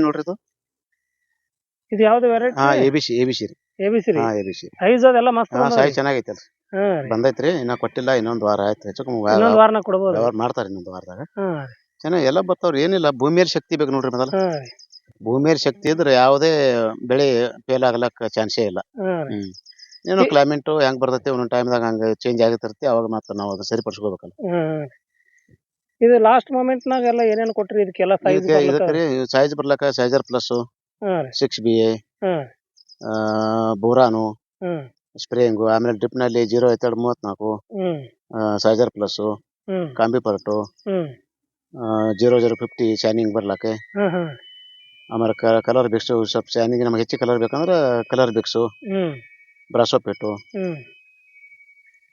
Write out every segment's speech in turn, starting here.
ನೋಡ್ರಿ ಇದು ಇದು ಯಾವ್ದು ವೆರೈಟಿ? ಹಾ ಎಬಿಸಿ ಬಿ ಸಿ ಎ ರೀ. ಎ ರೀ? ಹಾ ಎಬಿಸಿ. ಸೈಜ್ ಅದೆಲ್ಲ ಮಸ್ತ್ ಹಾ ಸಾಯಿ ಚೆನ್ನಾಗೈತೆ ಅಲ್ರಿ ಬಂದೈತ್ರಿ ಇನ್ನ ಕೊಟ್ಟಿಲ್ಲ ಇನ್ನೊಂದ್ ವಾರ ಆಯ್ತು. ಹೆಚ್ಚು ಕಮ್ಮಿ ಇನ್ನೊಂದ್ ವಾರನ ಕೊಡ್ಬೋದು. ವ್ಯವಹಾರ ಮಾಡ್ತಾರೆ ಇನ್ನೊಂದ್ ವಾರದಾಗ. ಹಾ ಚೆನ್ನಾಗಿ ಎಲ್ಲ ಬರ್ತಾವ್ರಿ ಏನಿಲ್ಲ ಭೂಮಿಯಲ್ಲಿ ಶಕ್ತಿ ಬೇಕು ನೋಡ್ರಿ ಮೊದಲ. ಹಾ ರೀ. ಭೂಮಿಯಲ್ಲಿ ಶಕ್ತಿ ಇದ್ರೆ ಯಾವುದೇ ಬೆಳೆ ಫೇಲ್ ಆಗ್ಲಕ್ ಚಾನ್ಸೇ ಇಲ್ಲ. ಹಾ ರೀ. ಹ್ಮ್. ಏನೋ ಕ್ಲೈಮೇಟ್ ಹೆಂಗ್ ಬರ್ತೈತಿ ಒಂದೊಂದ್ ಟೈಮ್ದಾಗ ಹಂಗ ಚೇಂಜ್ ಆಗಿರ್ತಿರ್ತಿ ಅವಾಗ ಮಾತ್ರ ನಾವು ಅದು ಸರಿಪಡಿಸ್ಕೋಬೇಕಲ್ಲ. ಹಾ ಇದು ಲಾಸ್ಟ್ ಮೂಮೆಂಟ್ ನಾಗ ಎಲ್ಲ ಏನೇನ್ ಕೊಟ್ರಿ ಇದಕ್ಕೆಲ್ಲ ಸೈಜ್ ಇದಕ್ಕೆ ಇದಕ್ಕೆ ಸೈಜ್ ಬರ್ಲಕ್ಕ ಸೈಜರ್ ಪ್ಲಸ್ ಹಾ ರೀ. ಸಿಕ್ಸ್ ಬಿ ಎ ಹಾ ಬೋರಾನು ಹ್ಮ್ ಸ್ಪ್ರೇಯಿಂಗು ಆಮೇಲೆ ಡ್ರಿಪ್ನಲ್ಲಿ ಜೀರೋ ಐತೆರಡು ಮೂವತ್ನಾಲ್ಕು ಹ್ಮ್. ಸೈಜರ್ ಪ್ಲಸ್ ಹ್ಮ್. ಕಾಂಬಿ ಪರ್ಟು ಹ್ಮ್. ಜೀರೋ ಜೀರೋ ಫಿಫ್ಟಿ ಶೈನಿಂಗ್ ಬರ್ಲಕ್ಕೆ. ಹಾ ಹಾ. ಆಮೇಲೆ ಕಲರ್ ಬಿಕ್ಸ್ ಸ್ವಲ್ಪ ಶೈನಿಂಗ್ ನಮ್ಗೆ ಹೆಚ್ಚು ಕಲರ್ ಬೇಕಂದ್ರೆ ಕಲರ್ ಬಿಕ್ಸು ಹ್ಮ್. ಬ್ರಾಸೋಪೇಟು ಹ್ಮ್.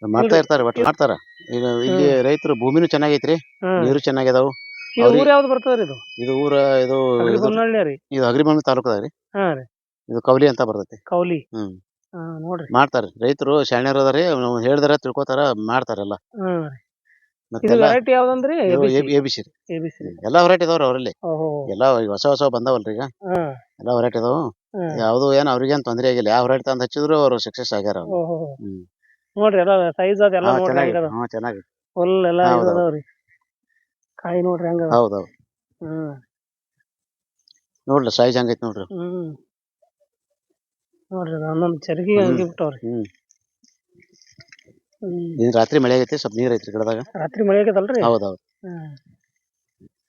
ಮಾಡ್ತಾ ಇರ್ತಾರೆ ಒಟ್ಟು ಮಾಡ್ತಾರ. ಈಗ ಇಲ್ಲಿ ರೈತರು ಭೂಮಿನು ಚೆನ್ನಾಗೈತ್ರಿ ನೀರು ಚೆನ್ನಾಗಿದಾವು ಇದು ಅವ್ರಿಗೆ- ಊರ್ ಯಾವ್ದು ಬರ್ತದ್ರಿ ಇದು? ಇದು ಊರ ಇದು ಇದು- ಅಗ್ರಿಬೊಮ್ಮನಹಳ್ಳಿ ರೀ ಇದು ರೀ ಹಾ ರೀ. ಇದು ಕವಲಿ ಅಂತ ಬರ್ತೈತಿ. ಕೌಲಿ ಹ್ಮ್. ಹಾ ನೋಡ್ರಿ. ಮಾಡ್ತಾರೆ. ರೈತರು ಶಾಣ್ಯರು ಅದಾರಿ ನಾವು ಹೇಳಿದಾರ ತಿಳ್ಕೊತಾರ ಮಾಡ್ತಾರಲ್ಲ ಹಾ ರೀ. ಇದು ಮತ್ತೆಲ್ಲ variety ಯಾವ್ದಂದ್ರಿ? A B C A B C ಎಲ್ಲಾ ವೆರೈಟಿ ಇದಾವ್ರಿ ಅವರಲ್ಲಿ. ಓಹೋ. ಎಲ್ಲಾ ಈಗ ಹೊಸ ಹೊಸ ಬಂದಾವಲ್ರಿ ಈಗ. ಹಾ. ಎಲ್ಲಾ ವೆರೈಟಿ ಇದಾವು ಹಾ. ಯಾವ್ದು ಏನ್ ಅವ್ರಿಗೇನ್ ತೊಂದ್ರೆ ಆಗಿಲ್ಲ. ಯಾವ ವೆರೈಟಿ ತಂದ್ ಹಚ್ಚಿದ್ರು ಅವ್ರು ಸಕ್ಸಸ್ ಆಗ್ಯಾರ ಅವ್ರು. ಓಹೋ. ಹ್ಮ್. ನೋಡ್ರಿ ಎಲ್ಲ ಸೈಜ್ ಅದೆಲ್ಲ ಹಾ ನೋಡ್ರಿ ಚೆನ್ನಾಗಿದೆ ಹೆಂಗದ. ಹಾ ಚೆನ್ನಾಗಿದೆ ಫುಲ್ ಎಲ್ಲ ಹೌದ್ ಇದು ಅದಾವ್ರಿ. ಕಾಯಿ ನೋಡ್ರಿ ಹೆಂಗದ. ಹೌದೌದು. ಹ್ಮ್ ನೋಡ್ರಿ ಸೈಜ್ ಹಂಗೈತಿ ನೋಡ್ರಿ. ಹ್ಮ್. ನೋಡ್ರಿ ಒಂದೊಂದ್ ಚರಗಿ. ಹಂಗಿ ಬಿಟ್ಟವ್ರಿ. ಹ್ಮ್. ಹ್ಮ್. ರಾತ್ರಿ ಮಳೆ ಆಗೈತಿ ಸ್ವಲ್ಪ ನೀರ್ ಐತ್ರಿ ಗಿಡದಾಗ? ರಾತ್ರಿ ಮಳೆ ಆಗೈತಲ್ರಿ? ಹೌದೌದು. ಹ್ಮ್.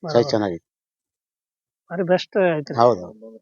ಸೈಜ್ ಚೆನ್ನಾಗೈತಿ. ಭಾರಿ ಬೆಸ್ಟ್ ಐತ್ರಿ. ಹೌದೌದು.